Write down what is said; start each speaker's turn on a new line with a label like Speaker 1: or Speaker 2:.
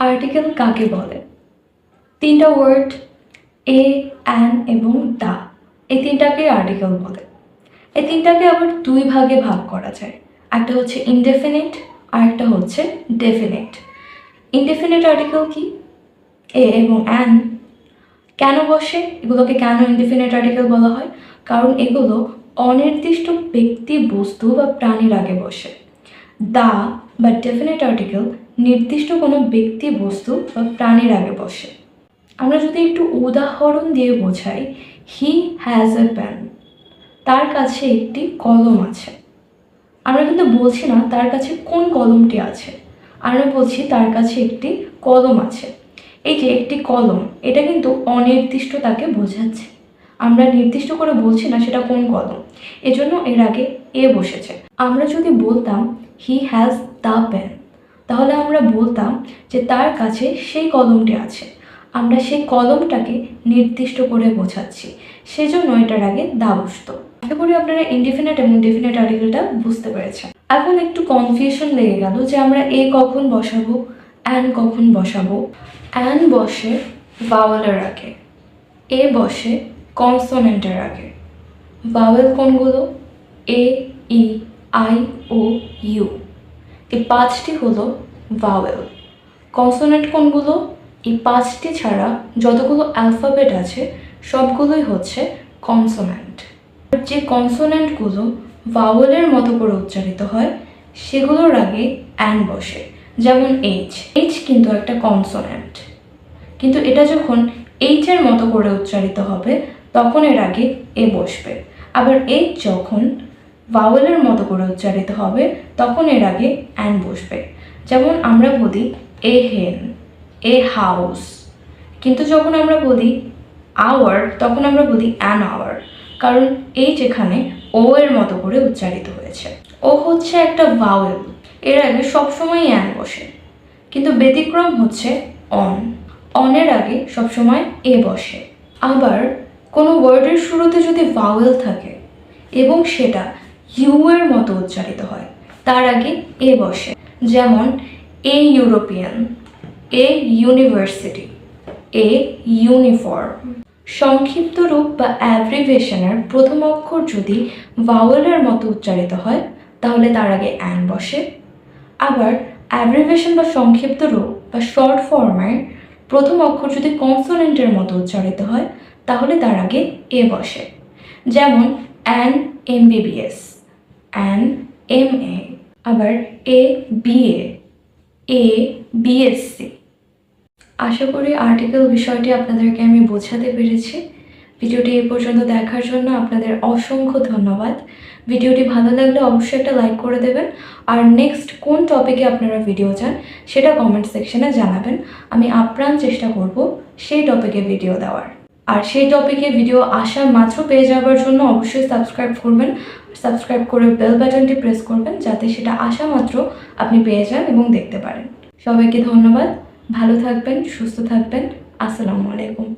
Speaker 1: Article কাকে বলে? তিনটা ওয়ার্ড এ অ্যান এবং দা এই তিনটাকে আর্টিকেল বলে। এই তিনটাকে আবার দুই ভাগে ভাগ করা যায়। একটা হচ্ছে ইনডেফিনিট আর একটা হচ্ছে ডেফিনিট ইনডেফিনিট আর্টিকেল কি? এ এবং অ্যান কেন বসে? এগুলোকে কেন ইনডিফিনিট আর্টিকেল বলা হয়? কারণ এগুলো অনির্দিষ্ট ব্যক্তি বস্তু বা প্রাণীর আগে বসে। দা বা ডেফিনেট আর্টিকেল নির্দিষ্ট কোনো ব্যক্তি, বস্তু বা প্রাণীর আগে বসে। আমরা যদি একটু উদাহরণ দিয়ে বোঝাই হি হ্যাজ এ প্যান তার কাছে একটি কলম আছে। আমরা কিন্তু বলছি না তার কাছে কোন কলমটি আছে। আমরা বলছি তার কাছে একটি কলম আছে। এই যে একটি কলম, এটা কিন্তু অনির্দিষ্ট তাকে বোঝাচ্ছে। আমরা নির্দিষ্ট করে বলছি না সেটা কোন কলম এজন্য এর আগে এ বসেছে। আমরা যদি বলতাম হি হ্যাজ দ্য পেন তাহলে আমরা বলতাম যে তার কাছে সেই কলমটি আছে। আমরা সেই কলমটাকে নির্দিষ্ট করে বোঝাচ্ছি। সেজন্য এটার আগে দা বসতো। আশা করি আপনারা ইনডিফিনিট এবং ডেফিনেট আর্টিকেলটা বুঝতে পেরেছেন। এখন একটু কনফিউশন লেগে গেল যে আমরা এ কখন বসাবো অ্যান কখন বসাবো। অ্যান বসে ভাওয়েলের আগে, এ বসে কনসোনেন্টের আগে। ভাওয়েল কোনগুলো এ ই আই ও ইউ এই পাঁচটি হলো ভাওয়েল কনসোনেন্ট কোনগুলো এই পাঁচটি ছাড়া যতগুলো অ্যালফাবেট আছে, সবগুলোই হচ্ছে কনসোনেন্ট যে কনসোনেন্টগুলো ভাওয়েলের মতো করে উচ্চারিত হয়, সেগুলোর আগে অ্যান বসে, যেমন এইচ এইচ কিন্তু একটা কনসোনেন্ট কিন্তু এটা যখন এইচের মতো করে উচ্চারিত হবে তখন এর আগে এ বসবে। আবার এইচ যখন ভাওয়েলের মতো করে উচ্চারিত হবে, তখন এর আগে অ্যান বসবে। যেমন আমরা বলি এ হেন এ হাউস কিন্তু যখন আমরা বলি আওয়ার তখন আমরা বলি অ্যান আওয়ার কারণ এই যেখানে ও এর মতো করে উচ্চারিত হয়েছে। ও হচ্ছে একটা ভাওয়েল এর আগে সবসময় অ্যান বসে। কিন্তু ব্যতিক্রম হচ্ছে অন অনের আগে সবসময় এ বসে। আবার কোনো ওয়ার্ডের শুরুতে যদি ভাওয়েল থাকে এবং সেটা ইউ এর মতো উচ্চারিত হয়, তার আগে এ বসে। যেমন, a European, a university, a uniform. সংক্ষিপ্ত রূপ বা অ্যাব্রিভেশনের প্রথম অক্ষর যদি ভাওয়েলের মতো উচ্চারিত হয়, তাহলে তার আগে অ্যান বসে। আবার অ্যাব্রিভেশন বা সংক্ষিপ্ত রূপ বা শর্ট ফর্মের প্রথম অক্ষর যদি কনসোনেন্টের মতো উচ্চারিত হয় তাহলে তার আগে এ বসে। যেমন an MBBS, an M A আবার এ বিএ, এ বিএসসি। আশা করি আর্টিকেল বিষয়টি আপনাদেরকে আমি বোঝাতে পেরেছি। ভিডিওটি এ পর্যন্ত দেখার জন্য আপনাদের অসংখ্য ধন্যবাদ। ভিডিওটি ভালো লাগলে অবশ্যই একটা লাইক করে দেবেন। আর নেক্সট কোন টপিকে আপনারা ভিডিও চান, সেটা কমেন্ট সেকশনে জানাবেন। আমি আপ্রাণ চেষ্টা করব সেই টপিকে ভিডিও দেওয়ার। আর সেই টপিকে ভিডিও আসা মাত্র পেয়ে যাওয়ার জন্য অবশ্যই সাবস্ক্রাইব করবেন। সাবস্ক্রাইব করে বেল বাটনটি প্রেস করবেন যাতে সেটা আসা মাত্র আপনি পেয়ে যান এবং দেখতে পারেন। সবাইকে ধন্যবাদ। ভালো থাকবেন, সুস্থ থাকবেন। আসসালামু আলাইকুম।